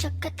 చక్కత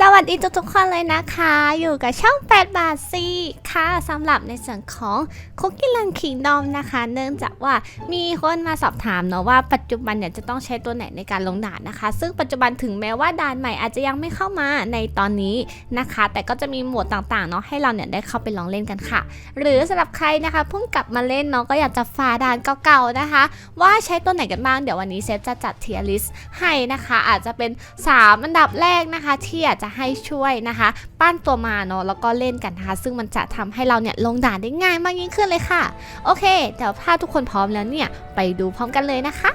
สวัสดีทุกๆคนเลยนะคะ อยู่กับช่อง 8 บาทซีค่ะสำหรับในส่วนของ Cookie Run Kingdom นะคะ เนื่องจากว่ามีคนมาสอบถามเนาะว่าปัจจุบันเนี่ยจะต้องใช้ตัวไหนในการลงด่านนะคะ ซึ่งปัจจุบันถึงแม้ว่าด่านใหม่อาจจะยังไม่เข้ามาในตอนนี้นะคะ แต่ก็จะมีหมวดต่างๆเนาะให้เราเนี่ยได้เข้าไปลองเล่นกันค่ะ หรือสำหรับใครนะคะเพิ่งกลับมาเล่นเนาะก็อยากจะฝ่าด่านเก่าๆนะคะ ว่าใช้ตัวไหนกันบ้างเดี๋ยววันนี้เซฟจะจัดเทียร์ลิสต์ให้นะคะ อาจจะเป็น 3 อันดับแรกนะคะที่อยากจะให้ช่วยนะคะ ปั้นตัวมาเนาะแล้วก็เล่นกันนะคะซึ่งมันจะทำให้เราเนี่ยลงด่านได้ง่ายมากยิ่งขึ้นเลยค่ะ โอเคเดี๋ยวถ้าทุกคนพร้อมแล้วเนี่ยไปดูพร้อมกันเลยนะคะ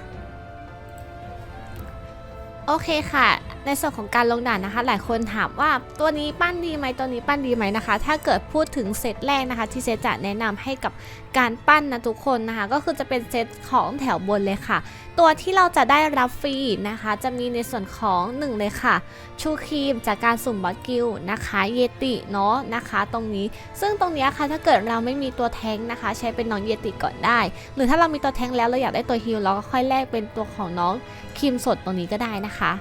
โอเคค่ะ ในส่วนของการลงด่านนะคะ หลายคนถามว่าตัวนี้ปั้นดีไหมตัวนี้ปั้นดีไหมนะคะ ถ้าเกิดพูดถึงเซตแรกนะคะ ที่เซตจะแนะนำให้กับการปั้นนะทุกคนนะคะ ก็คือจะเป็นเซตของแถวบนเลยค่ะ ตัวที่เราจะได้รับฟรีนะคะ จะมีในส่วนของหนึ่งเลยค่ะ ชูครีมจากการสุ่มบอสกิลนะคะเยติเนาะนะคะ ตรงนี้ซึ่งตรงนี้ค่ะถ้าเกิดเราไม่มีตัวแท้งนะคะ ใช้เป็นน้องเยติก่อนได้ หรือถ้าเรามีตัวแท้งแล้วเราอยากได้ตัวฮิลเราก็ค่อยแลกเป็นตัวของน้องครีมสดตรงนี้ก็ได้นะคะ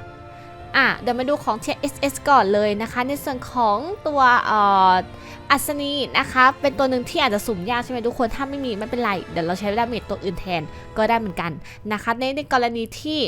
อะเดี๋ยวมาดูของ TSS ก่อนเลยนะคะ ในส่วนของตัวอัศนีนะคะเป็นตัวหนึ่งที่อาจจะสุ่มยากใช่ไหมทุกคนถ้าไม่มีไม่เป็นไร เดี๋ยวเราใช้ดาเมจตัวอื่นแทนก็ได้เหมือนกันนะคะในในกรณีที่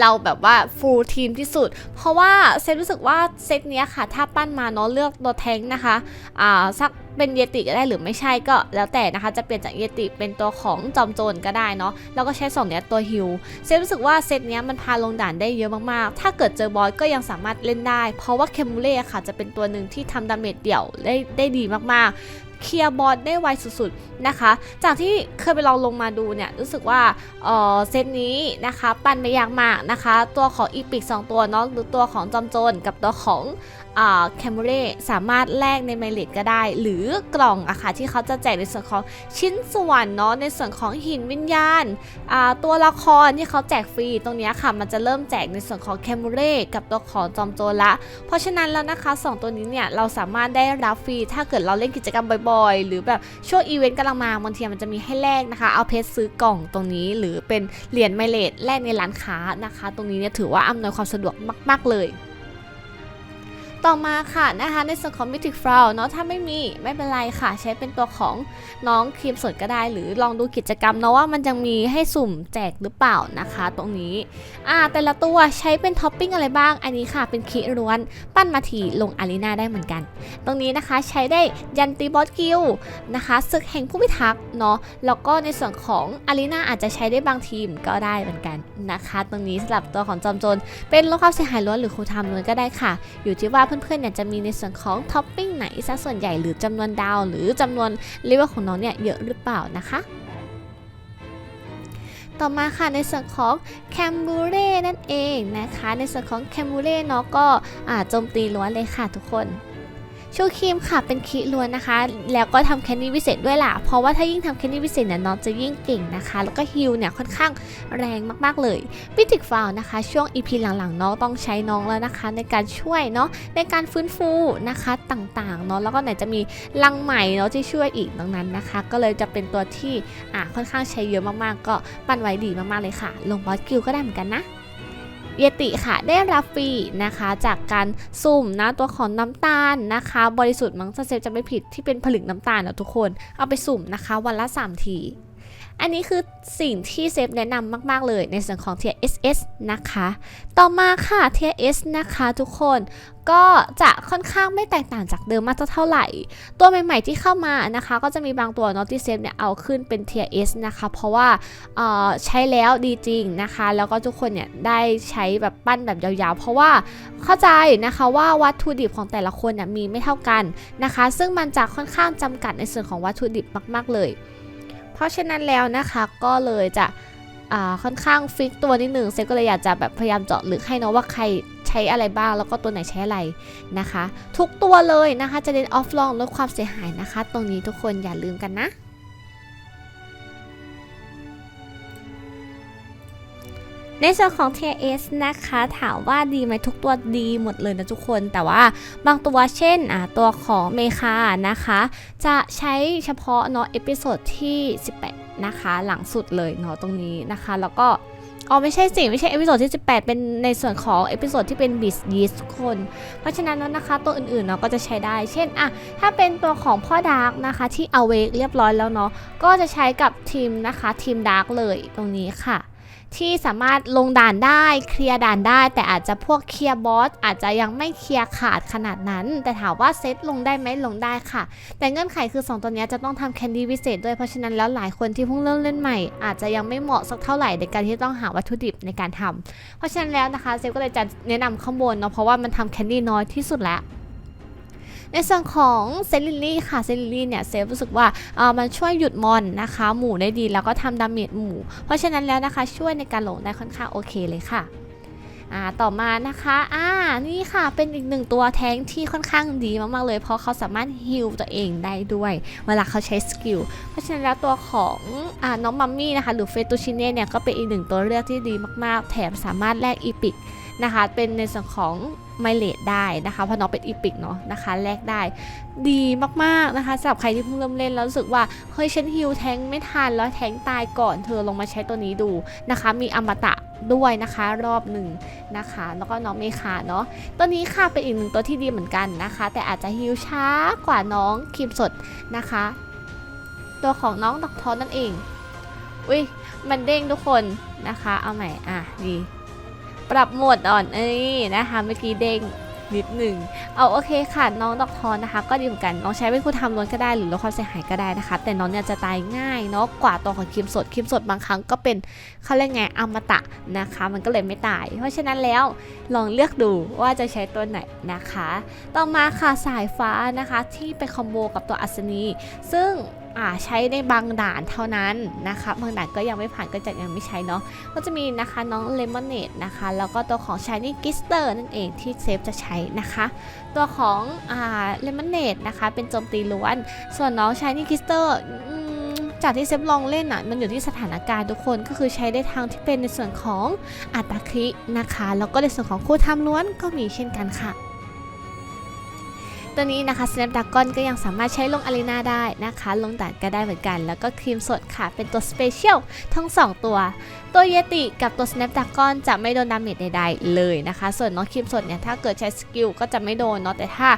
เราแบบว่าฟูลทีมที่สุด เพราะว่าเซตรู้สึกว่าเซตเนี้ยค่ะ ถ้าปั้นมาเนาะเลือกตัวแทงค์นะคะอ่าสักเป็นเยติก็ได้หรือไม่ใช่ก็แล้วแต่นะคะ จะเปลี่ยนจากเยติเป็นตัวของจอมโจรก็ได้เนาะแล้วก็ใช้สองเนี้ยตัวฮิลเซตรู้สึกว่าเซตเนี้ยมันพาลงด่านได้เยอะมากๆ ถ้าเกิดเจอบอสก็ยังสามารถเล่นได้ เพราะว่าเคมูเล่ค่ะจะเป็นตัวหนึ่งที่ทำดาเมจเดี่ยวได้ได้ดีมากๆ เคลียร์บอสได้ไวสุดๆนะคะ จากที่เคยไปลองลงมาดูเนี่ยรู้สึกว่าเออเซตนี้นะคะ ปั่นไม่ยากมากนะคะ ตัวของอีพิก 2 ตัวเนาะหรือตัวของจอมโจรกับตัวของ แคมเร่สามารถแลกในไมเลตก็ได้ หรือกล่องอะค่ะที่เขาจะแจกในส่วนของชิ้นส่วนเนาะในส่วนของหินวิญญาณตัวละครที่เขาแจกฟรีตรงนี้ค่ะ มันจะเริ่มแจกในส่วนของแคมเร่กับตัวของจอมโจรละ เพราะฉะนั้นแล้วนะคะสองตัวนี้เนี่ยเราสามารถได้รับฟรีถ้าเกิดเราเล่นกิจกรรมบ่อยๆ หรือแบบช่วงอีเวนต์กำลังมาบางทีมันจะมีให้แลกนะคะเอาเพชรซื้อกล่องตรงนี้ หรือเป็นเหรียญไมเลดแลกในร้านค้านะคะ ตรงนี้เนี่ยถือว่าอำนวยความสะดวกมาก ๆเลย ต่อมาค่ะนะคะในส่วนของ Mythic f r o w เนาะถ้าไม่มีไม่เป็นไรค่ะ ใช้เป็นตัวของน้องครีมสดก็ได้ หรือลองดูกิจกรรมเนาะว่ามันยังมีให้สุ่มแจกหรือเปล่านะคะ ตรงนี้อ่าแต่ละตัวใช้เป็นท็อปปิ้งอะไรบ้าง อันนี้ค่ะเป็นคีล้วนปั้นมาทีลงอารีนาได้เหมือนกัน ตรงนี้นะคะใช้ได้ยันตีบอสกิลนะคะศึกแห่งผู้พิทักษ์เนาะแล้วก็ในส่วนของอารีนาอาจจะใช้ได้บางทีมก็ได้เหมือนกันนะคะ ตรงนี้สำหรับตัวของจอมโจรเป็นลดความเสียหายล้วนหรือครูทม์ล้วนก็ได้ค่ะ อยู่ที่ว่าเพื่อนๆเนี่ยจะมีในส่วนของท็อปปิ้งไหนซะส่วนใหญ่หรือจำนวนดาว หรือจำนวนเลเวลของน้องเนี่ยเยอะหรือเปล่านะคะต่อมาค่ะในส่วนของแคมบูเร่นั่นเองนะคะ ในส่วนของแคมบูเร่เนาะก็อ่าโจมตีล้วนเลยค่ะทุกคน ชูครีมค่ะเป็นคีล้วนนะคะ แล้วก็ทำแคนดี้วิเศษด้วยล่ะ เพราะว่าถ้ายิ่งทำแคนดี้วิเศษเนี่ยน้องจะยิ่งเก่งนะคะ แล้วก็ฮิลเนี่ยค่อนข้างแรงมากๆเลยพิติกฟาวนะคะ ช่วง EP หลังๆน้องต้องใช้น้องแล้วนะคะ ในการช่วยเนาะในการฟื้นฟูนะคะต่างๆเนาะแล้วก็ไหนจะมีลังใหม่เนาะที่ช่วยอีกดังนั้นนะคะ ก็เลยจะเป็นตัวที่อะค่อนข้างใช้เยอะมากๆ ก็ปั้นไว้ดีมากๆเลยค่ะ ลงบอสกิลก็ได้เหมือนกันนะ เยติค่ะได้รับฟรีนะคะจากการสุ่มนะตัวของน้ำตาลนะคะ บริสุทธิ์มั้งเซฟจะไม่ผิดที่เป็นผลึกน้ำตาลนะทุกคน เอาไปสุ่มนะคะ วันละ 3 ที อันนี้คือสิ่งที่เซฟแนะนำมาก ๆ เลยในส่วนของ Tier SS นะคะ ต่อมาค่ะ Tier S นะคะทุกคนก็จะค่อนข้างไม่แตกต่างจากเดิมมากเท่าไหร่ ตัวใหม่ๆที่เข้ามานะคะ ก็จะมีบางตัวนาะที่เซฟเนี่ยเอาขึ้นเป็น Tier S นะคะ เพราะว่าเอ่อใช้แล้วดีจริงนะคะ แล้วก็ทุกคนเนี่ยได้ใช้แบบปั้นแบบยาวๆ เพราะว่าเข้าใจนะคะว่าวัตถุดิบของแต่ละคนเนี่ยมีไม่เท่ากันนะคะ ซึ่งมันจะค่อนข้างจำกัดในส่วนของวัตถุดิบมาก ๆเลย เพราะฉะนั้นแล้วนะคะก็เลยจะค่อนข้างฟิกตัวนิดหนึ่งเซฟก็เลยอยากจะแบบพยายามเจาะลึกให้เนาะว่าใครใช้อะไรบ้างแล้วก็ตัวไหนใช้อะไรนะคะ ทุกตัวเลยนะคะจะเน้นออฟลองลดความเสียหายนะคะ ตรงนี้ทุกคนอย่าลืมกันนะ ในส่วนของ Tier S นะคะ ถามว่าดีไหมทุกตัวดีหมดเลยนะทุกคน แต่ว่าบางตัวเช่นอ่าตัวของเมคานะคะ จะใช้เฉพาะเนาะเอพิโซดที่ 18 นะคะ หลังสุดเลยเนาะตรงนี้นะคะ แล้วก็อ๋อไม่ใช่สิไม่ใช่เอพิโซดที่ 18 เป็นในส่วนของเอพิโซดที่เป็นบิสยีสทุกคน เพราะฉะนั้นแล้วนะคะตัวอื่นๆเนาะก็จะใช้ได้ เช่นอะถ้าเป็นตัวของพ่อดาร์กนะคะที่เอาเวกเรียบร้อยแล้วเนาะก็จะใช้กับทีมนะคะทีมดาร์กเลยตรงนี้ค่ะ ที่สามารถลงด่านได้เคลียร์ด่านได้ แต่อาจจะพวกเคลียร์บอสอาจจะยังไม่เคลียร์ขาดขนาดนั้น แต่ถามว่าเซตลงได้ไหมลงได้ค่ะ แต่เงื่อนไขคือ 2 ตัวนี้จะต้องทำแคนดี้พิเศษด้วยเพราะฉะนั้นแล้วหลายคนที่เพิ่งเริ่มเล่นใหม่ อาจจะยังไม่เหมาะสักเท่าไหร่ในการที่ต้องหาวัตถุดิบในการทำเพราะฉะนั้นแล้วนะคะเซฟก็เลยจะแนะนำข้างบนเนาะเพราะว่ามันทำแคนดี้น้อยที่สุดแล้ว ในส่วนของเซลิลลี่ค่ะเซลิลลี่เนี่ยเซฟรู้สึกว่าเออมันช่วยหยุดมอนนะคะ หมู่ได้ดีแล้วก็ทำดาเมจหมู่ เพราะฉะนั้นแล้วนะคะช่วยในการหลงได้ค่อนข้างโอเคเลยค่ะอ่าต่อมานะคะอ่านี่ค่ะเป็นอีกหนึ่งตัวแท้งที่ค่อนข้างดีมากๆเลย เพราะเขาสามารถฮิลตัวเองได้ด้วย เวลาเขาใช้สกิลเพราะฉะนั้นแล้วตัวของอ่าน้องมัมมี่นะคะหรือเฟตูชิเน่เนี่ยก็เป็นอีกหนึ่งตัวเลือกที่ดีมากๆ แถมสามารถแลกอีพิก นะคะ เป็นในส่วนของไมเลดได้นะคะเพราะน้องเป็นอีพิกเนาะนะคะแลกได้ดีมากๆนะคะสำหรับใครที่เพิ่งเริ่มเล่นแล้วรู้สึกว่าเฮ้ยฉันฮิลแทงไม่ทันแล้วแทงตายก่อนเธอลงมาใช้ตัวนี้ดูนะคะ มีอมตะด้วยนะคะรอบหนึ่งนะคะ แล้วก็น้องเมคาเนาะตัวนี้ค่ะเป็นอีกหนึ่งตัวที่ดีเหมือนกันนะคะ แต่อาจจะฮิลช้ากว่าน้องครีมสดนะคะ ตัวของน้องดอกทอนนั่นเองอุ้ยมันเด้งทุกคนนะคะ เอาใหม่อะดี ปรับโหมดอ่อนเอ้ยนะคะเมื่อกี้เด้งนิดหนึ่งเอาโอเคค่ะน้องดอกทอนนะคะ ก็ดีเหมือนกันน้องใช้เป็นคู่ทำล้วนก็ได้หรือลดความเสียหายก็ได้นะคะ แต่น้องเนี่ยจะตายง่ายเนาะกว่าตัวของครีมสดครีมสดบางครั้งก็เป็นเขาเรียกไงอมตะนะคะ มันก็เลยไม่ตาย เพราะฉะนั้นแล้วลองเลือกดูว่าจะใช้ตัวไหนนะคะ ต่อมาค่ะสายฟ้านะคะที่ไปคอมโบกับตัวอัศนี ซึ่ง อ่าใช้ในบางด่านเท่านั้นนะคะบางด่านก็ยังไม่ผ่านก็จะยังไม่ใช้เนาะก็จะมีนะคะน้องเลมอนเนดนะคะแล้วก็ตัวของ Shiny g i s t e r นั่นเองที่เซฟจะใช้นะคะ ตัวของอ่าเลมอนเนดนะคะเป็นโจมตีล้วน ส่วนน้อง Shiny g i s t e r อืมจากที่เซฟลองเล่นอะมันอยู่ที่สถานการณ์ทุกคนก็คือใช้ได้ทางที่เป็นในส่วนของอัตาคินะคะ แล้วก็ในส่วนของคู่ทำล้วนก็มีเช่นกันค่ะ ตัวนี้นะคะ Snapdragon ก็ยังสามารถใช้ลงอารีนาได้นะคะ ลงด่านก็ได้เหมือนกัน แล้วก็ครีมสดค่ะ เป็นตัว Special ทั้ง 2 ตัว ตัวเยติกับตัว Snapdragon จะไม่โดนดาเมจใดๆเลยนะคะ ส่วนน้องครีมสดเนี่ย ถ้าเกิดใช้สกิลก็จะไม่โดนเนาะ แต่ถ้า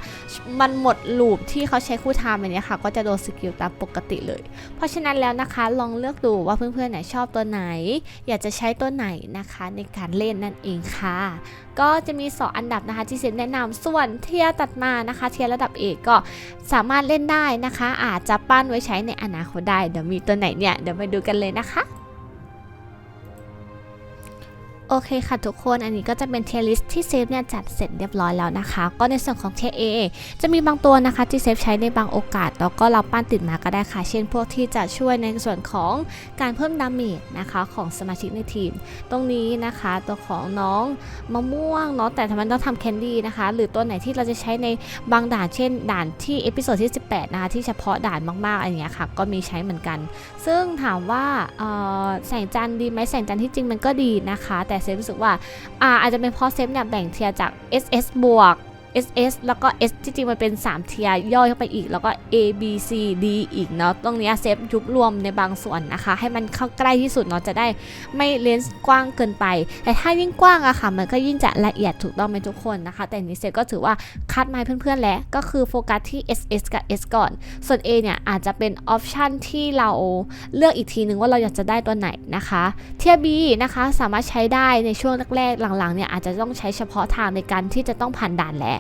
มันหมดลูปที่เขาใช้คู่ไทม์อันเนี้ยค่ะ ก็จะโดนสกิลตามปกติเลย เพราะฉะนั้นแล้วนะคะ ลองเลือกดูว่าเพื่อนๆไหนชอบตัวไหน อยากจะใช้ตัวไหนนะคะในการเล่นนั่นเองค่ะ ก็จะมี 2 อันดับนะคะที่เซนแนะนำส่วนเทียร์ตัดมานะคะเทียร์ระดับเอกก็สามารถเล่นได้นะคะ อาจจะปั้นไว้ใช้ในอนาคตได้เดี๋ยวมีตัวไหนเนี่ยเดี๋ยวไปดูกันเลยนะคะ โอเคค่ะทุกคนอันนี้ก็จะเป็นเทลิสที่เซฟเนี่ยจัดเสร็จเรียบร้อยแล้วนะคะ ก็ในส่วนของเทียร์ A จะมีบางตัวนะคะที่เซฟใช้ในบางโอกาส แล้วก็เราปั้นติดมาก็ได้ค่ะ เช่นพวกที่จะช่วยในส่วนของการเพิ่มดาเมจนะคะของสมาชิกในทีม ตรงนี้นะคะตัวของน้องมะม่วงเนาะแต่ทำไมต้องทำแคนดี้นะคะ หรือตัวไหนที่เราจะใช้ในบางด่านเช่น ด่านที่เอพิโซดที่ 18 นะคะที่เฉพาะด่านมากๆอะไรเงี้ยค่ะ ก็มีใช้เหมือนกัน ซึ่งถามว่าแสงจันทร์ดีไหมแสงจันทร์ที่จริงมันก็ดีนะคะ แต่แต่เซฟรู้สึกว่าอ่าอาจจะเป็นเพราะเซฟเนี่ยแบ่งเทียจาก SS บวก SS แล้วก็ S จริงมันเป็น 3 เทียย่อยเข้าไปอีก แล้วก็ A B C D อีกเนาะตรงนี้เซฟยุบรวมในบางส่วนนะคะ ให้มันเข้าใกล้ที่สุดเนาะจะได้ไม่เลนส์กว้างเกินไป แต่ถ้ายิ่งกว้างอะค่ะ มันก็ยิ่งจะละเอียดถูกต้องไหมทุกคนนะคะ แต่นี้เซฟก็ถือว่าคัดมาให้เพื่อนๆแล้วก็คือโฟกัสที่ SS กับ S ก่อน ส่วน A เนี่ยอาจจะเป็นออปชันที่เราเลือกอีกทีนึงว่าเราอยากจะได้ตัวไหนนะคะเทียบีนะคะสามารถใช้ได้ในช่วงแรกๆหลังๆเนี่ยอาจจะต้องใช้เฉพาะทางในการที่จะต้องผ่านด่านแหละ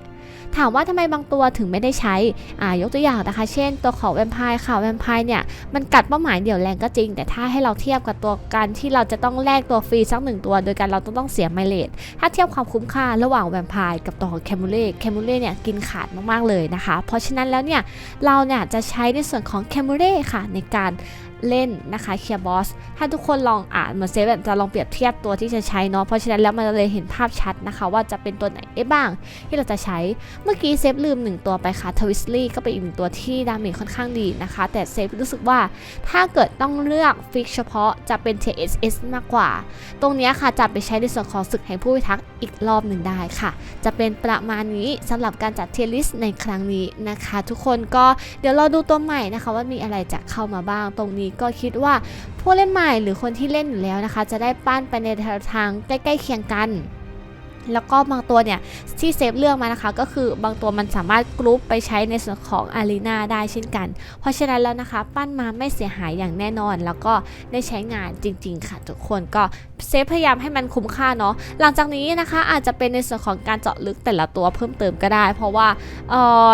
ถามว่าทำไมบางตัวถึงไม่ได้ใช้อ่ายกตัวอย่างนะคะ เช่น ตัวของแวมไพร์ค่ะแวมไพร์เนี่ย มันกัดเป้าหมายเดี่ยวแรงก็จริง แต่ถ้าให้เราเทียบกับตัวการที่เราจะต้องแลกตัวฟรีสักหนึ่งตัว โดยการเราต้องต้องเสียไมเลทถ้าเทียบความคุ้มค่าระหว่างแวมไพร์กับตัวของแคมูเล่แคมูเล่เนี่ยกินขาดมากๆเลยนะคะ เพราะฉะนั้นแล้วเนี่ยเราเนี่ยจะใช้ในส่วนของแคมูเล่ค่ะในการ เล่นนะคะเคียร์บอสถ้าทุกคนลองอ่านเหมือนเซฟแบบจะลองเปรียบเทียบตัวที่จะใช้เนาะเพราะฉะนั้นแล้วมันเลยเห็นภาพชัดนะคะ ว่าจะเป็นตัวไหนได้บ้างที่เราจะใช้เมื่อกี้เซฟลืมหนึ่งตัวไปค่ะทวิสลี่ก็เป็นอีกหนึ่งตัวที่ดาเมจค่อนข้างดีนะคะ แต่เซฟรู้สึกว่าถ้าเกิดต้องเลือกฟิกเฉพาะจะเป็น TSS มากกว่า ตรงนี้ค่ะจะไปใช้ในส่วนของศึกแห่งผู้พิทักษ์อีกรอบหนึ่งได้ค่ะ จะเป็นประมาณนี้สำหรับการจัดเทลิสในครั้งนี้นะคะ ทุกคนก็เดี๋ยวราดูตัวใหม่นะคะ ว่ามีอะไรจะเข้ามาบ้างตรงนี้ก็คิดว่าผู้เล่นใหม่หรือคนที่เล่นอยู่แล้วนะคะ จะได้ปั้นไปในทางใกล้ๆเคียงกันแล้วก็บางตัวเนี่ยที่เซฟเลือกมานะคะ ก็คือบางตัวมันสามารถกรุ๊ปไปใช้ในส่วนของอารีนาได้เช่นกัน เพราะฉะนั้นแล้วนะคะ ปั้นมาไม่เสียหายอย่างแน่นอน แล้วก็ได้ใช้งานจริง ๆ ค่ะ ทุกคนก็เซฟพยายามให้มันคุ้มค่าเนาะหลังจากนี้นะคะอาจจะเป็นในส่วนของการเจาะลึกแต่ละตัวเพิ่มเติมก็ได้ เพราะว่าเออ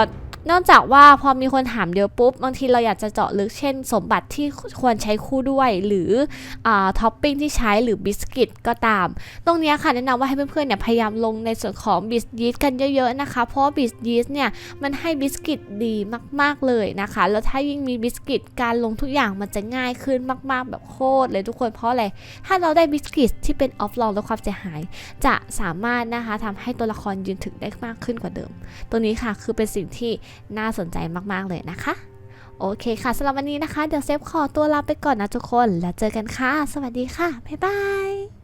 นอกจากว่าพอมีคนถามเยอะปุ๊บ บางทีเราอยากจะเจาะลึกเช่น สมบัติที่ควรใช้คู่ด้วย หรืออท็อปปิ้งที่ใช้หรือบิสกิตก็ตาม ตรงนี้ค่ะแนะนำว่าให้เพื่อนๆเนี่ยพยายามลงในส่วนของบิสยีสต์กันเยอะๆนะคะ เพราะบิสยีสต์เนี่ยมันให้บิสกิตดีมากๆเลยนะคะ แล้วถ้ายิ่งมีบิสกิตการลงทุกอย่างมันจะง่ายขึ้นมากๆ แบบโคตรเลยทุกคนเพราะอะไร ถ้าเราได้บิสกิตที่เป็นออฟลองลดความเสียหาย จะสามารถนะคะทำให้ตัวละครยืนถึงได้มากขึ้นกว่าเดิม ตัวนี้ค่ะคือเป็นสิ่งที่น่าสนใจมากๆเลยนะคะ โอเคค่ะสำหรับวันนี้นะคะ เดี๋ยวเซฟขอตัวลาไปก่อนนะทุกคน แล้วเจอกันค่ะ สวัสดีค่ะ บ๊ายบาย